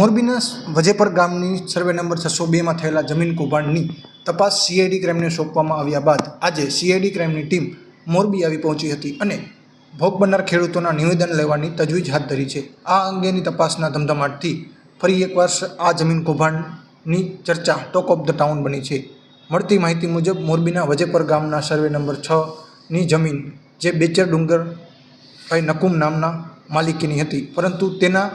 મોરબીના વજેપર ગામની survey number છસો બેમાં થયેલા જમીન કૌભાંડની તપાસ સીઆઈડી ક્રાઇમને સોંપવામાં આવ્યા બાદ આજે સીઆઈડી ક્રાઇમની ટીમ મોરબી આવી પહોંચી હતી અને ભોગ બનનાર ખેડૂતોના નિવેદન લેવાની તજવીજ હાથ ધરી છે. આ અંગેની તપાસના ધમધમાટથી ફરી એકવાર વર્ષ આ જમીન કૌભાંડની ચર્ચા ટોક ઓફ ધ ટાઉન બની છે. મળતી માહિતી મુજબ, મોરબીના વજેપર ગામના સર્વે નંબર છની જમીન જે બેચર ડુંગર ભાઈ નકુમ નામના માલિકીની હતી, પરંતુ તેના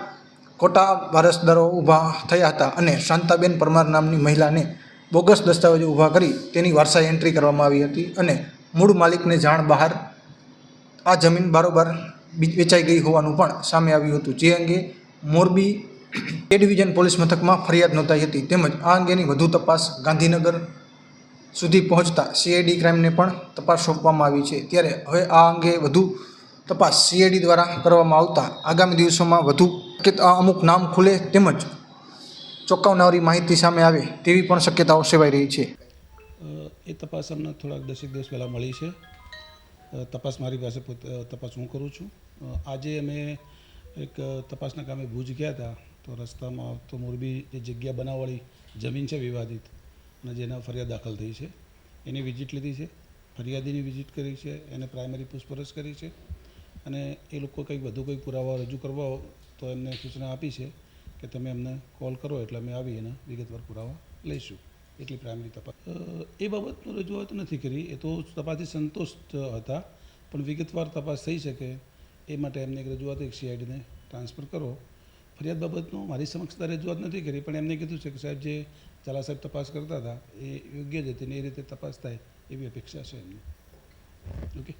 ખોટા વારસદારો ઊભા થયા હતા અને શાંતાબેન પરમાર નામની મહિલાને બોગસ દસ્તાવેજો ઊભા કરી તેની વારસાઈ એન્ટ્રી કરવામાં આવી હતી અને મૂળ માલિકને જાણ બહાર આ જમીન બારોબાર વેચાઈ ગઈ હોવાનું પણ સામે આવ્યું હતું. જે અંગે મોરબી એ ડિવિઝન પોલીસ મથકમાં ફરિયાદ નોંધાઈ હતી. તેમજ આ અંગેની વધુ તપાસ ગાંધીનગર સુધી પહોંચતા સીઆઈડી ક્રાઇમને પણ તપાસ સોંપવામાં આવી છે. ત્યારે હવે આ અંગે વધુ તપાસ સીઆઈડી દ્વારા કરવામાં આવતા આગામી દિવસોમાં વધુ શક્યતા અમુક નામ ખુલે તેમજ ચોંકાવનારી માહિતી સામે આવે તેવી પણ શક્યતાઓ સેવાઈ રહી છે. એ તપાસ અમને થોડાક દસેક દિવસ પહેલાં મળી છે. તપાસ મારી પાસે તપાસ હું કરું છું. આજે અમે એક તપાસના કામે ભુજ ગયા હતા, તો રસ્તામાં આવતો મોરબી જે જગ્યા બનાવવાળી જમીન છે વિવાદિત, અને જેના ફરિયાદ દાખલ થઈ છે. એની વિઝિટ લીધી છે, ફરિયાદીની વિઝિટ કરી છે, એને પ્રાઇમરી પૂછપરછ કરી છે, અને એ લોકો કંઈક વધુ કંઈક પુરાવા રજૂ કરવા તો એમને સૂચના આપી છે કે તમે અમને કોલ કરો એટલે અમે આવી એના વિગતવાર પુરાવા લઈશું. એટલી પ્રાઇમરી તપાસ. એ બાબતનું રજૂઆત નથી કરી. એ તો તપાસથી સંતુષ્ટ હતા. પણ વિગતવાર તપાસ થઈ શકે એ માટે એમને એક રજૂઆત એક સીઆઈડીને ટ્રાન્સફર કરો. ફરિયાદ બાબતનું મારી સમક્ષ રજૂઆત નથી કરી, પણ એમને કીધું છે કે સાહેબ જે ચાલા સાહેબ તપાસ કરતા હતા, એ યોગ્ય જ હતી ને એ રીતે તપાસ થાય એવી અપેક્ષા છે એમની. ઓકે?